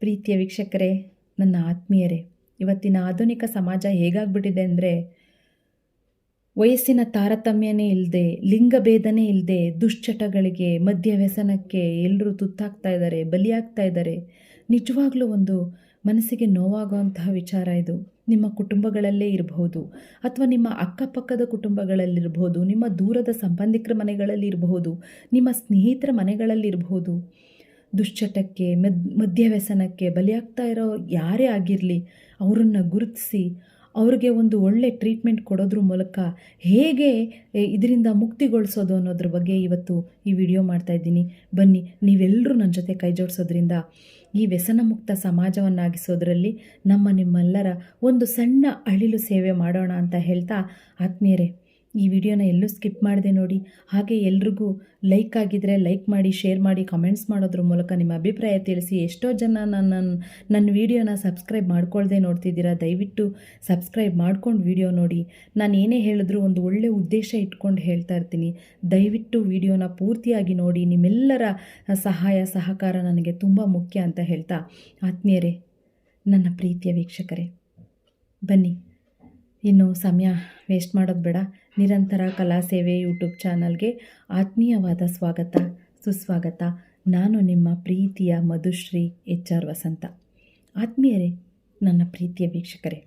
ಪ್ರೀತಿಯ ವೀಕ್ಷಕರೇ, ನನ್ನ ಆತ್ಮೀಯರೇ, ಇವತ್ತಿನ ಆಧುನಿಕ ಸಮಾಜ ಹೇಗಾಗ್ಬಿಟ್ಟಿದೆ ಅಂದರೆ ವಯಸ್ಸಿನ ತಾರತಮ್ಯನೇ ಇಲ್ಲದೆ ಲಿಂಗಭೇದನೇ ಇಲ್ಲದೆ ದುಶ್ಚಟಗಳಿಗೆ, ಮದ್ಯ ವ್ಯಸನಕ್ಕೆ ಎಲ್ಲರೂ ತುತ್ತಾಗ್ತಾ ಇದ್ದಾರೆ, ಬಲಿಯಾಗ್ತಾ ಇದ್ದಾರೆ. ನಿಜವಾಗ್ಲೂ ಒಂದು ಮನಸ್ಸಿಗೆ ನೋವಾಗುವಂತಹ ವಿಚಾರ ಇದು. ನಿಮ್ಮ ಕುಟುಂಬಗಳಲ್ಲೇ ಇರಬಹುದು, ಅಥವಾ ನಿಮ್ಮ ಅಕ್ಕಪಕ್ಕದ ಕುಟುಂಬಗಳಲ್ಲಿರಬಹುದು, ನಿಮ್ಮ ದೂರದ ಸಂಬಂಧಿಕರ ಮನೆಗಳಲ್ಲಿ ಇರಬಹುದು ನಿಮ್ಮ ಸ್ನೇಹಿತರ ಮನೆಗಳಲ್ಲಿರಬಹುದು. ದುಶ್ಚಟಕ್ಕೆ, ಮದ್, ಮದ್ಯವ್ಯಸನಕ್ಕೆ ಬಲಿಯಾಗ್ತಾ ಇರೋ ಯಾರೇ ಆಗಿರಲಿ, ಅವರನ್ನು ಗುರುತಿಸಿ, ಅವ್ರಿಗೆ ಒಂದು ಒಳ್ಳೆ ಟ್ರೀಟ್ಮೆಂಟ್ ಕೊಡೋದ್ರ ಮೂಲಕ ಹೇಗೆ ಇದರಿಂದ ಮುಕ್ತಿಗೊಳಿಸೋದು ಅನ್ನೋದ್ರ ಬಗ್ಗೆ ಇವತ್ತು ಈ ವಿಡಿಯೋ ಮಾಡ್ತಾ ಇದ್ದೀನಿ. ಬನ್ನಿ ನೀವೆಲ್ಲರೂ ನನ್ನ ಜೊತೆ ಕೈ ಜೋಡಿಸೋದ್ರಿಂದ ಈ ವ್ಯಸನ ಮುಕ್ತ ಸಮಾಜವನ್ನಾಗಿಸೋದ್ರಲ್ಲಿ ನಮ್ಮ ನಿಮ್ಮೆಲ್ಲರ ಒಂದು ಸಣ್ಣ ಅಳಿಲು ಸೇವೆ ಮಾಡೋಣ ಅಂತ ಹೇಳ್ತಾ, ಆತ್ಮೀಯರೇ ಈ ವಿಡಿಯೋನ ಎಲ್ಲೂ ಸ್ಕಿಪ್ ಮಾಡಿದೆ ನೋಡಿ. ಹಾಗೆ ಎಲ್ರಿಗೂ ಲೈಕ್ ಆಗಿದ್ದರೆ ಲೈಕ್ ಮಾಡಿ, ಶೇರ್ ಮಾಡಿ, ಕಮೆಂಟ್ಸ್ ಮಾಡೋದ್ರ ಮೂಲಕ ನಿಮ್ಮ ಅಭಿಪ್ರಾಯ ತಿಳಿಸಿ. ಎಷ್ಟೋ ಜನ ನನ್ನ ನನ್ನ ವಿಡಿಯೋನ ಸಬ್ಸ್ಕ್ರೈಬ್ ಮಾಡ್ಕೊಳ್ಳ್ದೆ ನೋಡ್ತಿದ್ದೀರಾ? ದಯವಿಟ್ಟು ಸಬ್ಸ್ಕ್ರೈಬ್ ಮಾಡ್ಕೊಂಡು ವಿಡಿಯೋ ನೋಡಿ. ನಾನು ಏನೇ ಹೇಳಿದ್ರು ಒಂದು ಒಳ್ಳೆ ಉದ್ದೇಶ ಇಟ್ಕೊಂಡು ಹೇಳ್ತಾ ಇರ್ತೀನಿ. ದಯವಿಟ್ಟು ವಿಡಿಯೋನ ಪೂರ್ತಿಯಾಗಿ ನೋಡಿ. ನಿಮ್ಮೆಲ್ಲರ ಸಹಾಯ, ಸಹಕಾರ ನನಗೆ ತುಂಬ ಮುಖ್ಯ ಅಂತ ಹೇಳ್ತಾ. ಆತ್ಮೀಯರೇ, ನನ್ನ ಪ್ರೀತಿಯ ವೀಕ್ಷಕರೇ, ಬನ್ನಿ. ಇನ್ನು ಸಮಯ ವೇಸ್ಟ್ ಮಾಡೋದು ಬೇಡ. ನಿರಂತರ ಕಲಾ ಸೇವೆ ಯೂಟ್ಯೂಬ್ ಚಾನಲ್ಗೆ ಆತ್ಮೀಯವಾದ ಸ್ವಾಗತ, ಸುಸ್ವಾಗತ. ನಾನು ನಿಮ್ಮ ಪ್ರೀತಿಯ ಮಧುಶ್ರೀ ಎಚ್ ಆರ್ ವಸಂತ. ಆತ್ಮೀಯರೇ, ನನ್ನ ಪ್ರೀತಿಯ ವೀಕ್ಷಕರೇ.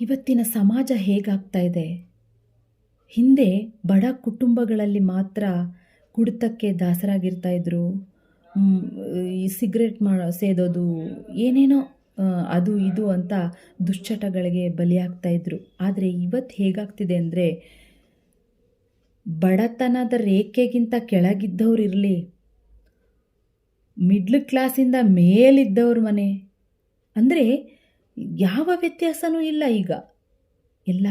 ಇವತ್ತಿನ ಸಮಾಜ ಹೇಗಾಗ್ತಾ ಇದೆ? ಹಿಂದೆ ಬಡ ಕುಟುಂಬಗಳಲ್ಲಿ ಮಾತ್ರ ಕುಡಿತಕ್ಕೆ ದಾಸರಾಗಿರ್ತಾ ಇದ್ರು. ಈ ಸಿಗರೆಟ್ ಮಾ, ಸೇದೋದು ಏನೇನೋ ಅದು ಇದು ಅಂತ ದುಶ್ಚಟಗಳಿಗೆ ಬಲಿಯಾಗ್ತಾ ಇದ್ರು ಆದರೆ ಇವತ್ತು ಹೇಗಾಗ್ತಿದೆ ಅಂದರೆ ಬಡತನದ ರೇಖೆಗಿಂತ ಕೆಳಗಿದ್ದವ್ರು ಇರಲಿ ಮಿಡ್ಲ್ ಕ್ಲಾಸಿಂದ ಮೇಲಿದ್ದವ್ರ ಮನೆ. ಅಂದರೆ ಯಾವ ವ್ಯತ್ಯಾಸನೂ ಇಲ್ಲ ಈಗ. ಎಲ್ಲ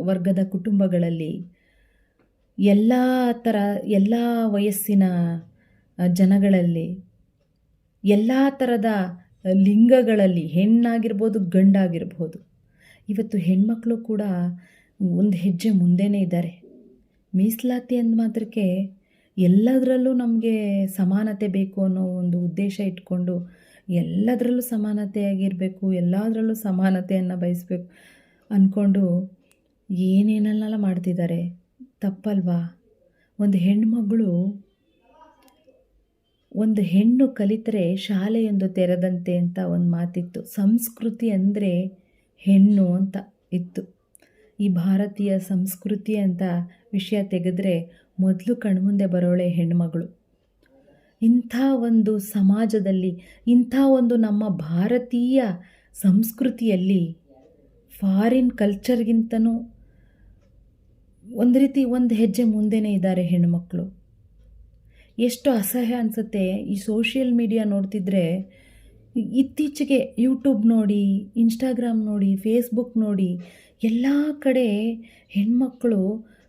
ವರ್ಗದ ಕುಟುಂಬಗಳಲ್ಲಿ ಎಲ್ಲ ಥರ ಎಲ್ಲ ವಯಸ್ಸಿನ ಜನಗಳಲ್ಲಿ ಎಲ್ಲ ಥರದ ಲಿಂಗಗಳಲ್ಲಿ ಹೆಣ್ಣಾಗಿರ್ಬೋದು, ಗಂಡಾಗಿರ್ಬೋದು. ಇವತ್ತು ಹೆಣ್ಮಕ್ಳು ಕೂಡ ಒಂದು ಹೆಜ್ಜೆ ಮುಂದೆನೇ ಇದ್ದಾರೆ. ಮೀಸಲಾತಿ ಅಂದ ಮಾತ್ರಕ್ಕೆ ಎಲ್ಲದರಲ್ಲೂ ನಮಗೆ ಸಮಾನತೆ ಬೇಕು ಅನ್ನೋ ಒಂದು ಉದ್ದೇಶ ಇಟ್ಕೊಂಡು ಎಲ್ಲದರಲ್ಲೂ ಸಮಾನತೆಯಾಗಿರಬೇಕು, ಎಲ್ಲದರಲ್ಲೂ ಸಮಾನತೆಯನ್ನು ಬಯಸಬೇಕು ಅಂದ್ಕೊಂಡು ಏನೇನೆಲ್ಲ ಮಾಡ್ತಿದ್ದಾರೆ ತಪ್ಪಲ್ವಾ? ಒಂದು ಹೆಣ್ಮಗಳು ಒಂದು ಹೆಣ್ಣು ಕಲಿತರೆ ಶಾಲೆಯೊಂದು ತೆರೆದಂತೆ ಅಂತ ಒಂದು ಮಾತಿತ್ತು. ಸಂಸ್ಕೃತಿ ಅಂದರೆ ಹೆಣ್ಣು ಅಂತ ಇತ್ತು. ಈ ಭಾರತೀಯ ಸಂಸ್ಕೃತಿ ಅಂತ ವಿಷಯ ತೆಗೆದ್ರೆ ಮೊದಲು ಕಣ್ಮುಂದೆ ಬರೋಳೆ ಹೆಣ್ಮಗಳು. ಇಂಥ ಒಂದು ಸಮಾಜದಲ್ಲಿ, ಇಂಥ ಒಂದು ನಮ್ಮ ಭಾರತೀಯ ಸಂಸ್ಕೃತಿಯಲ್ಲಿ ಫಾರಿನ್ ಕಲ್ಚರ್ಗಿಂತನೂ ಒಂದು ರೀತಿ ಒಂದು ಹೆಜ್ಜೆ ಮುಂದೆನೇ ಇದ್ದಾರೆ ಹೆಣ್ಮಕ್ಳು ಎಷ್ಟು ಅಸಹ್ಯ ಅನಿಸುತ್ತೆ. ಈ ಸೋಷಿಯಲ್ ಮೀಡಿಯಾ ನೋಡ್ತಿದ್ರೆ ಇತ್ತೀಚೆಗೆ ಯೂಟ್ಯೂಬ್ ನೋಡಿ ಇನ್ಸ್ಟಾಗ್ರಾಮ್ ನೋಡಿ ಫೇಸ್ಬುಕ್ ನೋಡಿ, ಎಲ್ಲ ಕಡೆ ಹೆಣ್ಮಕ್ಕಳು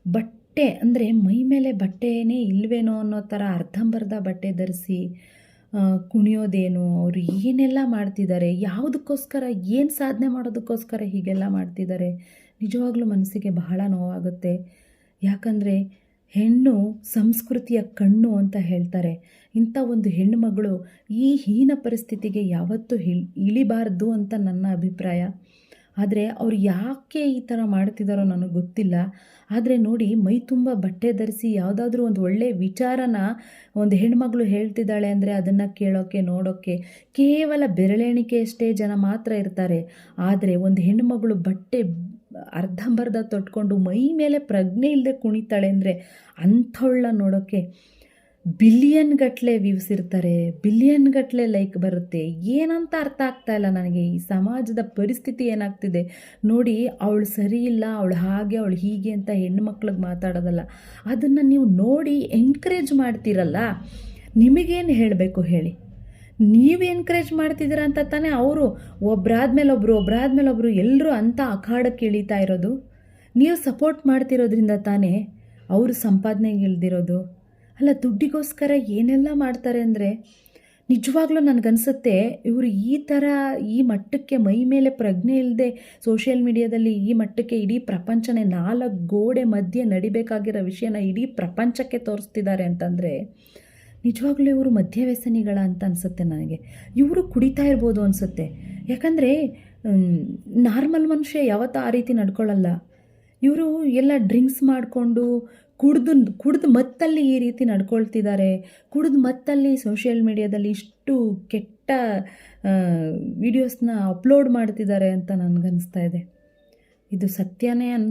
ಬಟ್ಟೆ ಅಂದರೆ ಮೈ ಮೇಲೆ ಬಟ್ಟೆನೇ ಇಲ್ವೇನೋ ಅನ್ನೋ ಥರ ಅರ್ಧಂಬರ್ಧ ಬಟ್ಟೆ ಧರಿಸಿ ಕುಣಿಯೋದೇನು, ಅವರು ಏನೆಲ್ಲ ಮಾಡ್ತಿದ್ದಾರೆ, ಯಾವುದಕ್ಕೋಸ್ಕರ, ಏನು ಸಾಧನೆ ಮಾಡೋದಕ್ಕೋಸ್ಕರ ಹೀಗೆಲ್ಲ ಮಾಡ್ತಿದ್ದಾರೆ. ನಿಜವಾಗ್ಲೂ ಮನಸ್ಸಿಗೆ ಬಹಳ ನೋವಾಗುತ್ತೆ. ಯಾಕಂದರೆ ಹೆಣ್ಣು ಸಂಸ್ಕೃತಿಯ ಕಣ್ಣು ಅಂತ ಹೇಳ್ತಾರೆ. ಇಂಥ ಒಂದು ಹೆಣ್ಣು ಮಗಳು ಈ ಹೀನ ಪರಿಸ್ಥಿತಿಗೆ ಯಾವತ್ತೂ ಇಳಿಬಾರ್ದು ಅಂತ ನನ್ನ ಅಭಿಪ್ರಾಯ. ಆದರೆ ಅವ್ರು ಯಾಕೆ ಈ ಥರ ಮಾಡ್ತಿದ್ದಾರೋ ನನಗೆ ಗೊತ್ತಿಲ್ಲ. ಆದರೆ ನೋಡಿ ಮೈ ತುಂಬ ಬಟ್ಟೆ ಧರಿಸಿ ಯಾವುದಾದ್ರೂ ಒಂದು ಒಳ್ಳೆಯ ವಿಚಾರನ ಒಂದು ಹೆಣ್ಮಗಳು ಹೇಳ್ತಿದ್ದಾಳೆ ಅಂದರೆ ಅದನ್ನು ಕೇಳೋಕ್ಕೆ ನೋಡೋಕ್ಕೆ ಕೇವಲ ಬೆರಳೆಣಿಕೆಯಷ್ಟೇ ಜನ ಮಾತ್ರ ಇರ್ತಾರೆ. ಆದರೆ ಒಂದು ಹೆಣ್ಣುಮಗಳು ಬಟ್ಟೆ ಅರ್ಧಂಬರ್ಧ ತೊಟ್ಕೊಂಡು ಮೈ ಮೇಲೆ ಪ್ರಜ್ಞೆ ಇಲ್ಲದೆ ಕುಣಿತಾಳೆ ಅಂದರೆ ಅಂಥವಳ ನೋಡೋಕ್ಕೆ ಬಿಲಿಯನ್ ಗಟ್ಟಲೆ ವ್ಯೂಸ್ ಇರ್ತಾರೆ ಬಿಲಿಯನ್ ಗಟ್ಟಲೆ ಲೈಕ್ ಬರುತ್ತೆ. ಏನಂತ ಅರ್ಥ ಆಗ್ತಾ ಇಲ್ಲ ನನಗೆ. ಈ ಸಮಾಜದ ಪರಿಸ್ಥಿತಿ ಏನಾಗ್ತಿದೆ? ನೋಡಿ, ಅವಳು ಸರಿ ಇಲ್ಲ, ಅವಳು ಹಾಗೆ, ಅವಳು ಹೀಗೆ ಅಂತ ಹೆಣ್ಮಕ್ಳಿಗೆ ಮಾತಾಡೋದಲ್ಲ. ಅದನ್ನು ನೀವು ನೋಡಿ ಎನ್ಕರೇಜ್ ಮಾಡ್ತೀರಲ್ಲ? ನಿಮಗೇನು ಹೇಳಬೇಕು ಹೇಳಿ? ನೀವು ಎನ್ಕರೇಜ್ ಮಾಡ್ತಿದ್ದೀರ ಅಂತ ತಾನೇ ಅವರು ಒಬ್ಬರಾದ್ಮೇಲೆ ಒಬ್ಬರು ಒಬ್ಬರಾದ್ಮೇಲೆ ಒಬ್ಬರು ಎಲ್ಲರೂ ಅಂತ ಅಖಾಡಕ್ಕೆ ಇಳಿತಾ ಇರೋದು. ನೀವು ಸಪೋರ್ಟ್ ಮಾಡ್ತಿರೋದ್ರಿಂದ ತಾನೇ ಅವರು ಸಂಪಾದನೆಗೆ ಇಳ್ದಿರೋದು. ಅಲ್ಲ, ದುಡ್ಡಿಗೋಸ್ಕರ ಏನೆಲ್ಲ ಮಾಡ್ತಾರೆ ಅಂದರೆ ನಿಜವಾಗ್ಲೂ ನನಗನ್ಸುತ್ತೆ ಇವರು ಈ ಥರ ಈ ಮಟ್ಟಕ್ಕೆ ಮೈ ಮೇಲೆ ಪ್ರಜ್ಞೆ ಇಲ್ಲದೆ ಸೋಷಿಯಲ್ ಮೀಡಿಯಾದಲ್ಲಿ ಈ ಮಟ್ಟಕ್ಕೆ ಇಡೀ ಪ್ರಪಂಚನೇ ನಾಲ್ಕು ಗೋಡೆ ಮಧ್ಯೆ ನಡಿಬೇಕಾಗಿರೋ ವಿಷಯನ ಇಡೀ ಪ್ರಪಂಚಕ್ಕೆ ತೋರಿಸ್ತಿದ್ದಾರೆ ಅಂತಂದರೆ ನಿಜವಾಗ್ಲೂ ಇವರು ಮದ್ಯವ್ಯಸನಿಗಳ ಅಂತ ಅನಿಸುತ್ತೆ ನನಗೆ. ಇವರು ಕುಡಿತಾ ಇರ್ಬೋದು ಅನಿಸುತ್ತೆ. ಯಾಕಂದರೆ ನಾರ್ಮಲ್ ಮನುಷ್ಯ ಯಾವತ್ತೂ ಆ ರೀತಿ ನಡ್ಕೊಳ್ಳಲ್ಲ ಇವರು ಎಲ್ಲ ಡ್ರಿಂಕ್ಸ್ ಮಾಡಿಕೊಂಡು ಕುಡ್ದು ಕುಡ್ದು ಮತ್ತಲ್ಲಿ ಈ ರೀತಿ ನಡ್ಕೊಳ್ತಿದ್ದಾರೆ. ಕುಡ್ದು ಮತ್ತಲ್ಲಿ ಸೋಷಿಯಲ್ ಮೀಡಿಯಾದಲ್ಲಿ ಇಷ್ಟು ಕೆಟ್ಟ ವಿಡಿಯೋಸ್ನ ಅಪ್ಲೋಡ್ ಮಾಡ್ತಿದ್ದಾರೆ ಅಂತ ನನಗನ್ನಿಸ್ತಾ ಇದೆ. ಇದು ಸತ್ಯನೇ ಅನ್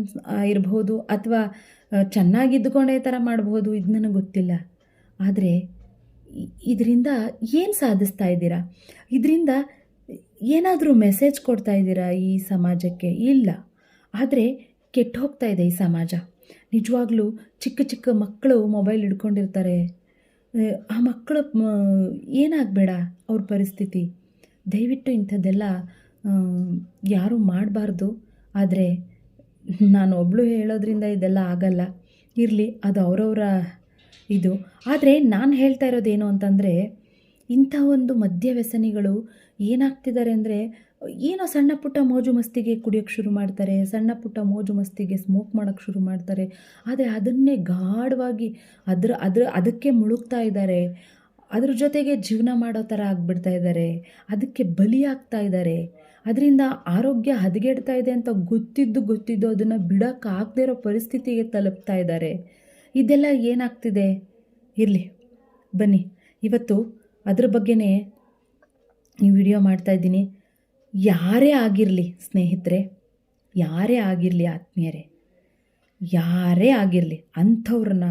ಇರಬಹುದು ಅಥವಾ ಚೆನ್ನಾಗಿದ್ದುಕೊಂಡೇ ಥರ ಮಾಡ್ಬೋದು, ಇದು ನನಗೆ ಗೊತ್ತಿಲ್ಲ. ಆದರೆ ಇದರಿಂದ ಏನು ಸಾಧಿಸ್ತಾ ಇದ್ದೀರಾ? ಇದರಿಂದ ಏನಾದರೂ ಮೆಸೇಜ್ ಕೊಡ್ತಾ ಇದ್ದೀರಾ ಈ ಸಮಾಜಕ್ಕೆ? ಇಲ್ಲ. ಆದರೆ ಕೆಟ್ಟು ಹೋಗ್ತಾ ಇದೆ ಈ ಸಮಾಜ. ನಿಜವಾಗ್ಲೂ ಚಿಕ್ಕ ಚಿಕ್ಕ ಮಕ್ಕಳು ಮೊಬೈಲ್ ಹಿಡ್ಕೊಂಡಿರ್ತಾರೆ. ಆ ಮಕ್ಕಳು ಏನಾಗಬೇಡ ಅವ್ರ ಪರಿಸ್ಥಿತಿ? ದಯವಿಟ್ಟು ಇಂಥದ್ದೆಲ್ಲ ಯಾರೂ ಮಾಡಬಾರ್ದು. ಆದರೆ ನಾನು ಒಬ್ಬಳು ಹೇಳೋದ್ರಿಂದ ಇದೆಲ್ಲ ಆಗಲ್ಲ. ಇರಲಿ, ಅದು ಅವರವರ ಇದು. ಆದರೆ ನಾನು ಹೇಳ್ತಾ ಇರೋದೇನು ಅಂತಂದರೆ, ಇಂಥ ಒಂದು ಮದ್ಯ ವ್ಯಸನಿಗಳು ಏನಾಗ್ತಿದ್ದಾರೆ ಅಂದರೆ, ಏನೋ ಸಣ್ಣ ಪುಟ್ಟ ಮೋಜು ಮಸ್ತಿಗೆ ಕುಡಿಯೋಕ್ಕೆ ಶುರು ಮಾಡ್ತಾರೆ, ಸಣ್ಣ ಪುಟ್ಟ ಮೋಜು ಮಸ್ತಿಗೆ ಸ್ಮೋಕ್ ಮಾಡೋಕ್ಕೆ ಶುರು ಮಾಡ್ತಾರೆ. ಆದರೆ ಅದನ್ನೇ ಗಾಢವಾಗಿ ಅದ್ರ ಅದ್ರ, ಅದಕ್ಕೆ ಮುಳುಗ್ತಾ ಇದ್ದಾರೆ. ಅದ್ರ ಜೊತೆಗೆ ಜೀವನ ಮಾಡೋ ಥರ ಆಗಿಬಿಡ್ತಾ ಇದ್ದಾರೆ. ಅದಕ್ಕೆ ಬಲಿಯಾಗ್ತಾ ಇದ್ದಾರೆ. ಅದರಿಂದ ಆರೋಗ್ಯ ಹದಗೆಡ್ತಾ ಇದೆ ಅಂತ ಗೊತ್ತಿದ್ದು ಗೊತ್ತಿದ್ದು ಅದನ್ನು ಬಿಡೋಕ್ಕಾಗದೇ ಇರೋ ಪರಿಸ್ಥಿತಿಗೆ ತಲುಪ್ತಾ ಇದ್ದಾರೆ. ಇದೆಲ್ಲ ಏನಾಗ್ತಿದೆ? ಇರಲಿ, ಬನ್ನಿ. ಇವತ್ತು ಅದ್ರ ಬಗ್ಗೆನೇ ಈ ವಿಡಿಯೋ ಮಾಡ್ತಾಯಿದ್ದೀನಿ ಯಾರೇ ಆಗಿರಲಿ ಸ್ನೇಹಿತರೆ, ಯಾರೇ ಆಗಿರಲಿ ಆತ್ಮೀಯರೇ, ಯಾರೇ ಆಗಿರಲಿ ಅಂಥವ್ರನ್ನ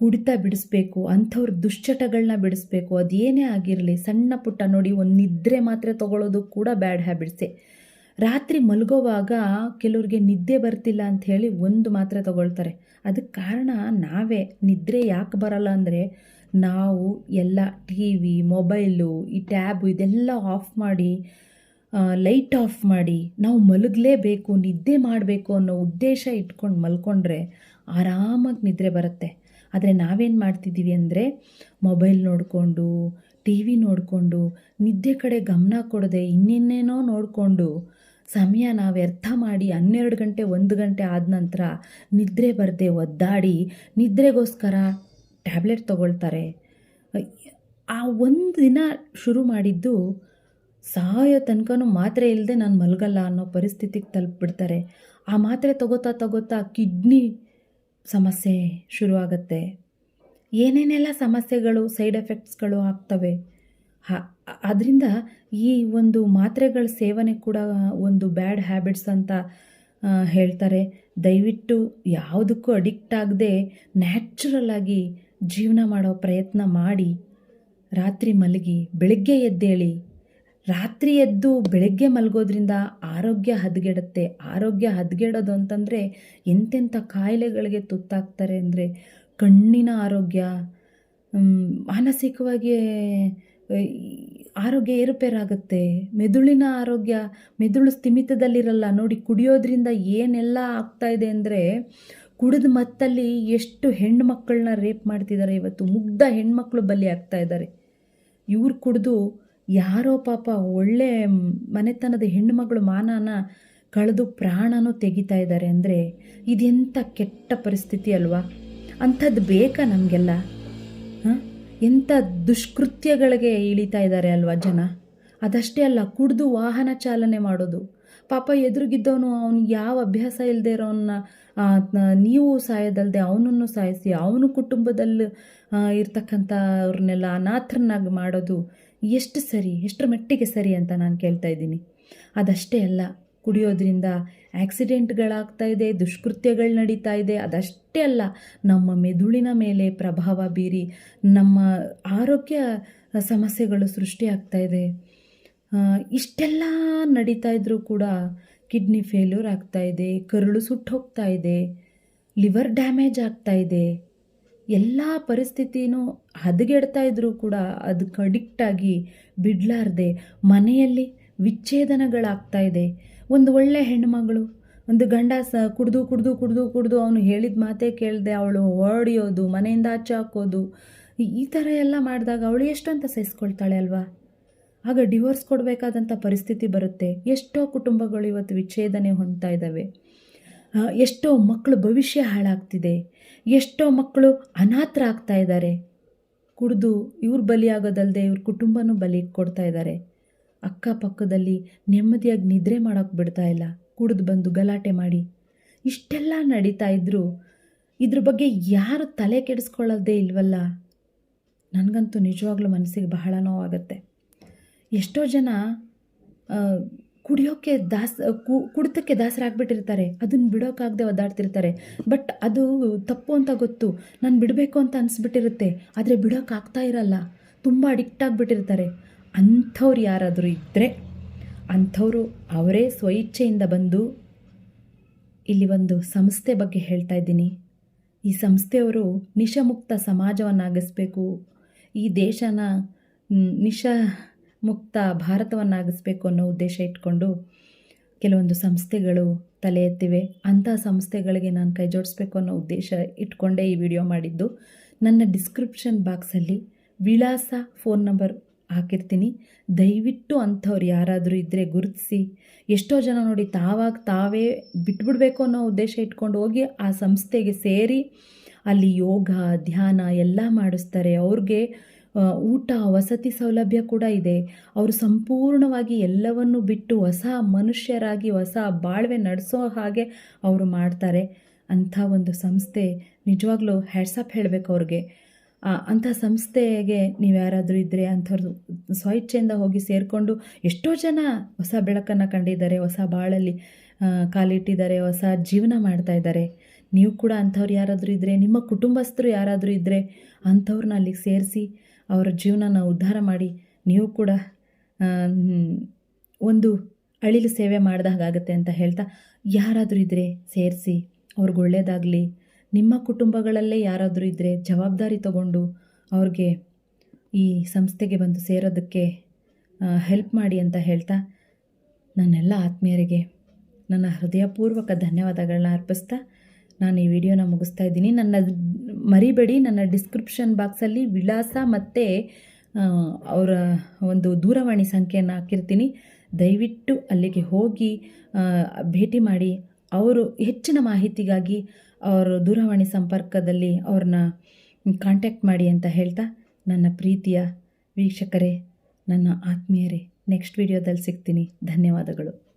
ಕುಡಿತ ಬಿಡಿಸ್ಬೇಕು, ಅಂಥವ್ರ ದುಶ್ಚಟಗಳನ್ನ ಬಿಡಿಸ್ಬೇಕು, ಅದೇನೇ ಆಗಿರಲಿ, ಸಣ್ಣ ಪುಟ್ಟ ನೋಡಿ ಒಂದು ನಿದ್ರೆ ಮಾತ್ರ ತೊಗೊಳ್ಳೋದು ಕೂಡ ಬ್ಯಾಡ್ ಹ್ಯಾಬಿಟ್ಸೆ ರಾತ್ರಿ ಮಲಗೋವಾಗ ಕೆಲವ್ರಿಗೆ ನಿದ್ದೆ ಬರ್ತಿಲ್ಲ ಅಂತ ಹೇಳಿ ಒಂದು ಮಾತ್ರೆ ತಗೊಳ್ತಾರೆ. ಅದಕ್ಕೆ ಕಾರಣ ನಾವೇ. ನಿದ್ರೆ ಯಾಕೆ ಬರಲ್ಲ ಅಂದರೆ ನಾವು ಎಲ್ಲ ಟಿ ವಿ, ಮೊಬೈಲು, ಈ ಟ್ಯಾಬು ಇದೆಲ್ಲ ಆಫ್ ಮಾಡಿ ಲೈಟ್ ಆಫ್ ಮಾಡಿ ನಾವು ಮಲಗಲೇಬೇಕು, ನಿದ್ದೆ ಮಾಡಬೇಕು ಅನ್ನೋ ಉದ್ದೇಶ ಇಟ್ಕೊಂಡು ಮಲ್ಕೊಂಡ್ರೆ ಆರಾಮಾಗಿ ನಿದ್ರೆ ಬರುತ್ತೆ. ಆದರೆ ನಾವೇನು ಮಾಡ್ತಿದ್ದೀವಿ ಅಂದರೆ ಮೊಬೈಲ್ ನೋಡಿಕೊಂಡು, ಟಿ ವಿ ನೋಡಿಕೊಂಡು, ನಿದ್ದೆ ಕಡೆ ಗಮನ ಕೊಡದೆ ಇನ್ನೇನೇನೋ ನೋಡಿಕೊಂಡು ಸಮಯ ನಾವು ವ್ಯರ್ಥ ಮಾಡಿ ಹನ್ನೆರಡು ಗಂಟೆ, ಒಂದು ಗಂಟೆ ಆದ ನಂತರ ನಿದ್ರೆ ಬರದೆ ಒದ್ದಾಡಿ, ನಿದ್ರೆಗೋಸ್ಕರ ಟ್ಯಾಬ್ಲೆಟ್ ತಗೊಳ್ತಾರೆ. ಆ ಒಂದು ದಿನ ಶುರು ಮಾಡಿದ್ದು ಸಾಯೋ ತನಕನೂ ಮಾತ್ರೆ ಇಲ್ಲದೆ ನಾನು ಮಲಗಲ್ಲ ಅನ್ನೋ ಪರಿಸ್ಥಿತಿಗೆ ತಲುಪಿಬಿಡ್ತಾರೆ. ಆ ಮಾತ್ರೆ ತಗೋತಾ ತಗೋತಾ ಕಿಡ್ನಿ ಸಮಸ್ಯೆ ಶುರುವಾಗತ್ತೆ. ಏನೇನೆಲ್ಲ ಸಮಸ್ಯೆಗಳು, ಸೈಡ್ ಎಫೆಕ್ಟ್ಸ್ಗಳು ಆಗ್ತವೆ? ಅದರಿಂದ ಈ ಒಂದು ಮಾತ್ರೆಗಳ ಸೇವನೆ ಕೂಡ ಒಂದು ಬ್ಯಾಡ್ ಹ್ಯಾಬಿಟ್ಸ್ ಅಂತ ಹೇಳ್ತಾರೆ. ದಯವಿಟ್ಟು ಯಾವುದಕ್ಕೂ ಅಡಿಕ್ಟ್ ಆಗದೆ ನ್ಯಾಚುರಲ್ ಆಗಿ ಜೀವನ ಮಾಡೋ ಪ್ರಯತ್ನ ಮಾಡಿ. ರಾತ್ರಿ ಮಲಗಿ, ಬೆಳಗ್ಗೆ ಎದ್ದೇಳಿ. ರಾತ್ರಿ ಎದ್ದು ಬೆಳಗ್ಗೆ ಮಲಗೋದ್ರಿಂದ ಆರೋಗ್ಯ ಹದಗೆಡುತ್ತೆ. ಆರೋಗ್ಯ ಹದಗೆಡೋದು ಅಂತಂದರೆ ಎಂತೆಂಥ ಕಾಯಿಲೆಗಳಿಗೆ ತುತ್ತಾಗ್ತಾರೆ ಅಂದರೆ ಕಣ್ಣಿನ ಆರೋಗ್ಯ ಮಾನಸಿಕವಾಗಿ ಆರೋಗ್ಯ ಏರುಪೇರಾಗುತ್ತೆ. ಮೆದುಳಿನ ಆರೋಗ್ಯ, ಮೆದುಳು ಸ್ಥಿಮಿತದಲ್ಲಿರಲ್ಲ. ನೋಡಿ, ಕುಡಿಯೋದ್ರಿಂದ ಏನೆಲ್ಲ ಆಗ್ತಾ ಇದೆ ಅಂದರೆ ಕುಡಿದ ಮತ್ತಲ್ಲಿ ಎಷ್ಟು ಹೆಣ್ಣು ಮಕ್ಕಳನ್ನ ರೇಪ್ ಮಾಡ್ತಿದ್ದಾರೆ ಇವತ್ತು. ಮುಗ್ಧ ಹೆಣ್ಮಕ್ಳು ಬಲಿ ಆಗ್ತಾ ಇದ್ದಾರೆ. ಇವ್ರು ಕುಡಿದು ಯಾರೋ ಪಾಪ ಒಳ್ಳೆ ಮನೆತನದ ಹೆಣ್ಣುಮಗಳು ಮಾನನ ಕಳೆದು ಪ್ರಾಣನೂ ತೆಗಿತಾ ಇದ್ದಾರೆ ಅಂದರೆ ಇದೆಂಥ ಕೆಟ್ಟ ಪರಿಸ್ಥಿತಿ ಅಲ್ವಾ? ಅಂಥದ್ದು ಬೇಕಾ ನಮಗೆಲ್ಲ? ಹಾಂ? ಎಂಥ ದುಷ್ಕೃತ್ಯಗಳಿಗೆ ಇಳಿತಾ ಇದ್ದಾರೆ ಅಲ್ವಾ ಜನ? ಅದಷ್ಟೇ ಅಲ್ಲ, ಕುಡಿದು ವಾಹನ ಚಾಲನೆ ಮಾಡೋದು. ಪಾಪ ಎದುರುಗಿದ್ದವನು ಅವನು ಯಾವ ಅಭ್ಯಾಸ ಇಲ್ಲದೆ ಇರೋನ್ನ ನೀವು ಸಾಯೋದಲ್ಲದೆ ಅವನನ್ನು ಸಾಯಿಸಿ, ಅವನು ಕುಟುಂಬದಲ್ಲಿ ಇರ್ತಕ್ಕಂಥವ್ರನ್ನೆಲ್ಲ ಅನಾಥರನ್ನಾಗಿ ಮಾಡೋದು ಎಷ್ಟು ಸರಿ, ಎಷ್ಟರ ಮಟ್ಟಿಗೆ ಸರಿ ಅಂತ ನಾನು ಕೇಳ್ತಾ ಇದ್ದೀನಿ. ಅದಷ್ಟೇ ಅಲ್ಲ ಕುಡಿಯೋದ್ರಿಂದ ಆಕ್ಸಿಡೆಂಟ್ಗಳಾಗ್ತಾ ಇದೆ, ದುಷ್ಕೃತ್ಯಗಳು ನಡೀತಾ ಇದೆ. ಅದಷ್ಟೇ ಅಲ್ಲ, ನಮ್ಮ ಮೆದುಳಿನ ಮೇಲೆ ಪ್ರಭಾವ ಬೀರಿ ನಮ್ಮ ಆರೋಗ್ಯ ಸಮಸ್ಯೆಗಳು ಸೃಷ್ಟಿಯಾಗ್ತಾ ಇದೆ. ಇಷ್ಟೆಲ್ಲ ನಡೀತಾ ಇದ್ದರೂ ಕೂಡ ಕಿಡ್ನಿ ಫೇಲ್ಯೂರ್ ಆಗ್ತಾ ಇದೆ, ಕರುಳು ಸುಟ್ಟೋಗ್ತಾ ಇದೆ, ಲಿವರ್ ಡ್ಯಾಮೇಜ್ ಆಗ್ತಾ ಇದೆ. ಎಲ್ಲ ಪರಿಸ್ಥಿತಿನೂ ಹದಗೆಡ್ತಾ ಇದ್ದರೂ ಕೂಡ ಅದಕ್ಕೆ ಅಡಿಕ್ಟಾಗಿ ಬಿಡಲಾರ್ದೆ ಮನೆಯಲ್ಲಿ ವಿಚ್ಛೇದನಗಳಾಗ್ತಾ ಇದೆ. ಒಂದು ಒಳ್ಳೆ ಹೆಣ್ಣುಮಗಳು, ಒಂದು ಗಂಡ ಸ ಕುಡಿದು ಕುಡಿದು ಕುಡಿದು ಕುಡಿದು ಅವನು ಹೇಳಿದ ಮಾತೇ ಕೇಳದೆ ಅವಳು ಹೊಡೆಯೋದು ಮನೆಯಿಂದ ಆಚೆ ಹಾಕೋದು, ಈ ಥರ ಎಲ್ಲ ಮಾಡಿದಾಗ ಅವಳು ಎಷ್ಟು ಅಂತ ಸಹಿಸ್ಕೊಳ್ತಾಳೆ ಅಲ್ವಾ? ಆಗ ಡಿವೋರ್ಸ್ ಕೊಡಬೇಕಾದಂಥ ಪರಿಸ್ಥಿತಿ ಬರುತ್ತೆ. ಎಷ್ಟೋ ಕುಟುಂಬಗಳು ಇವತ್ತು ವಿಚ್ಛೇದನೆ ಹೊಂದ್ತಾ ಇದ್ದಾವೆ. ಎಷ್ಟೋ ಮಕ್ಕಳು ಭವಿಷ್ಯ ಹಾಳಾಗ್ತಿದೆ. ಎಷ್ಟೋ ಮಕ್ಕಳು ಅನಾಥರಾಗ್ತಾ ಇದ್ದಾರೆ. ಕುಡಿದು ಇವ್ರು ಬಲಿಯಾಗೋದಲ್ಲದೆ ಇವ್ರ ಕುಟುಂಬನೂ ಬಲಿ ಕೊಡ್ತಾ ಇದ್ದಾರೆ. ಅಕ್ಕಪಕ್ಕದಲ್ಲಿ ನೆಮ್ಮದಿಯಾಗಿ ನಿದ್ರೆ ಮಾಡೋಕ್ಕೆ ಬಿಡ್ತಾ ಇಲ್ಲ. ಕುಡಿದು ಬಂದು ಗಲಾಟೆ ಮಾಡಿ. ಇಷ್ಟೆಲ್ಲ ನಡೀತಾ ಇದ್ದರೂ ಇದ್ರ ಬಗ್ಗೆ ಯಾರು ತಲೆ ಕೆಡಿಸ್ಕೊಳ್ಳೋದೇ ಇಲ್ವಲ್ಲ? ನನಗಂತೂ ನಿಜವಾಗ್ಲೂ ಮನಸ್ಸಿಗೆ ಬಹಳ ನೋವಾಗುತ್ತೆ. ಎಷ್ಟೋ ಜನ ಕುಡಿಯೋಕ್ಕೆ ದಾಸ ಕುಡಿತಕ್ಕೆ ದಾಸರಾಗ್ಬಿಟ್ಟಿರ್ತಾರೆ. ಅದನ್ನು ಬಿಡೋಕ್ಕಾಗದೆ ಒದ್ದಾಡ್ತಿರ್ತಾರೆ. ಬಟ್ ಅದು ತಪ್ಪು ಅಂತ ಗೊತ್ತು. ನಾನು ಬಿಡಬೇಕು ಅಂತ ಅನಿಸ್ಬಿಟ್ಟಿರುತ್ತೆ. ಆದರೆ ಬಿಡೋಕ್ಕಾಗ್ತಾ ಇರಲ್ಲ. ತುಂಬ ಅಡಿಕ್ಟ್ ಆಗಿಬಿಟ್ಟಿರ್ತಾರೆ. ಅಂಥವ್ರು ಯಾರಾದರೂ ಇದ್ದರೆ ಅಂಥವರು ಅವರೇ ಸ್ವಇಚ್ಛೆಯಿಂದ ಬಂದು ಇಲ್ಲಿ ಒಂದು ಸಂಸ್ಥೆ ಬಗ್ಗೆ ಹೇಳ್ತಾ ಇದ್ದೀನಿ. ಈ ಸಂಸ್ಥೆಯವರು ನಿಶಮುಕ್ತ ಸಮಾಜವನ್ನಾಗಿಸ್ಬೇಕು. ಈ ದೇಶನ ನಿಶ ಮುಕ್ತ ಭಾರತವನ್ನಾಗಿಸ್ಬೇಕು ಅನ್ನೋ ಉದ್ದೇಶ ಇಟ್ಕೊಂಡು ಕೆಲವೊಂದು ಸಂಸ್ಥೆಗಳು ತಲೆ ಎತ್ತಿವೆ. ಅಂಥ ಸಂಸ್ಥೆಗಳಿಗೆ ನಾನು ಕೈ ಜೋಡಿಸ್ಬೇಕು ಅನ್ನೋ ಉದ್ದೇಶ ಇಟ್ಕೊಂಡೇ ಈ ವಿಡಿಯೋ ಮಾಡಿದ್ದು. ನನ್ನ ಡಿಸ್ಕ್ರಿಪ್ಷನ್ ಬಾಕ್ಸಲ್ಲಿ ವಿಳಾಸ ಫೋನ್ ನಂಬರ್ ಹಾಕಿರ್ತೀನಿ. ದಯವಿಟ್ಟು ಅಂಥವ್ರು ಯಾರಾದರೂ ಇದ್ದರೆ ಗುರುತಿಸಿ. ಎಷ್ಟೋ ಜನ ನೋಡಿ ತಾವಾಗ ತಾವೇ ಬಿಟ್ಬಿಡ್ಬೇಕು ಅನ್ನೋ ಉದ್ದೇಶ ಇಟ್ಕೊಂಡು ಹೋಗಿ ಆ ಸಂಸ್ಥೆಗೆ ಸೇರಿ ಅಲ್ಲಿ ಯೋಗ, ಧ್ಯಾನ ಎಲ್ಲ ಮಾಡಿಸ್ತಾರೆ. ಅವ್ರಿಗೆ ಊಟ, ವಸತಿ ಸೌಲಭ್ಯ ಕೂಡ ಇದೆ. ಅವರು ಸಂಪೂರ್ಣವಾಗಿ ಎಲ್ಲವನ್ನು ಬಿಟ್ಟು ಹೊಸ ಮನುಷ್ಯರಾಗಿ, ಹೊಸ ಬಾಳ್ವೆ ನಡೆಸೋ ಹಾಗೆ ಅವರು ಮಾಡ್ತಾರೆ. ಅಂಥ ಒಂದು ಸಂಸ್ಥೆ ನಿಜವಾಗ್ಲೂ ಹ್ಯಾಟ್ಸಪ್ ಹೇಳಬೇಕು ಅವ್ರಿಗೆ. ಅಂಥ ಸಂಸ್ಥೆಗೆ ನೀವು ಯಾರಾದರೂ ಇದ್ದರೆ ಅಂಥವ್ರದ್ದು ಸ್ವಇಚ್ಛೆಯಿಂದ ಹೋಗಿ ಸೇರಿಕೊಂಡು ಎಷ್ಟೋ ಜನ ಹೊಸ ಬೆಳಕನ್ನು ಕಂಡಿದ್ದಾರೆ, ಹೊಸ ಬಾಳಲ್ಲಿ ಕಾಲಿಟ್ಟಿದ್ದಾರೆ, ಹೊಸ ಜೀವನ ಮಾಡ್ತಾ ಇದ್ದಾರೆ. ನೀವು ಕೂಡ ಅಂಥವ್ರು ಯಾರಾದರೂ ಇದ್ದರೆ ನಿಮ್ಮ ಕುಟುಂಬಸ್ಥರು ಯಾರಾದರೂ ಇದ್ದರೆ ಅಂಥವ್ರನ್ನ ಅಲ್ಲಿಗೆ ಸೇರಿಸಿ ಅವರ ಜೀವನನ ಉದ್ಧಾರ ಮಾಡಿ ನೀವು ಕೂಡ ಒಂದು ಅಳಿಲು ಸೇವೆ ಮಾಡಿದಾಗುತ್ತೆ ಅಂತ ಹೇಳ್ತಾ ಯಾರಾದರೂ ಇದ್ದರೆ ಸೇರಿಸಿ, ಅವ್ರಿಗೆ ಒಳ್ಳೆಯದಾಗಲಿ ನಿಮ್ಮ ಕುಟುಂಬಗಳಲ್ಲೇ ಯಾರಾದರೂ ಇದ್ದರೆ ಜವಾಬ್ದಾರಿ ತಗೊಂಡು ಅವ್ರಿಗೆ ಈ ಸಂಸ್ಥೆಗೆ ಬಂದು ಸೇರೋದಕ್ಕೆ ಹೆಲ್ಪ್ ಮಾಡಿ ಅಂತ ಹೇಳ್ತಾ ನನ್ನೆಲ್ಲ ಆತ್ಮೀಯರಿಗೆ ನನ್ನ ಹೃದಯಪೂರ್ವಕ ಧನ್ಯವಾದಗಳನ್ನ ಅರ್ಪಿಸ್ತಾ ನಾನು ಈ ವಿಡಿಯೋನ ಮುಗಿಸ್ತಾ ಇದ್ದೀನಿ. ನನ್ನ ಮರಿಬೇಡಿ, ನನ್ನ ಡಿಸ್ಕ್ರಿಪ್ಷನ್ ಬಾಕ್ಸಲ್ಲಿ ವಿಳಾಸ ಮತ್ತು ಅವರ ಒಂದು ದೂರವಾಣಿ ಸಂಖ್ಯೆಯನ್ನು ಹಾಕಿರ್ತೀನಿ. ದಯವಿಟ್ಟು ಅಲ್ಲಿಗೆ ಹೋಗಿ ಭೇಟಿ ಮಾಡಿ. ಅವರು ಹೆಚ್ಚಿನ ಮಾಹಿತಿಗಾಗಿ ಅವರು ದೂರವಾಣಿ ಸಂಪರ್ಕದಲ್ಲಿ ಅವ್ರನ್ನ ಕಾಂಟ್ಯಾಕ್ಟ್ ಮಾಡಿ ಅಂತ ಹೇಳ್ತಾ, ನನ್ನ ಪ್ರೀತಿಯ ವೀಕ್ಷಕರೇ, ನನ್ನ ಆತ್ಮೀಯರೇ ನೆಕ್ಸ್ಟ್ ವಿಡಿಯೋದಲ್ಲಿ ಸಿಗ್ತೀನಿ. ಧನ್ಯವಾದಗಳು.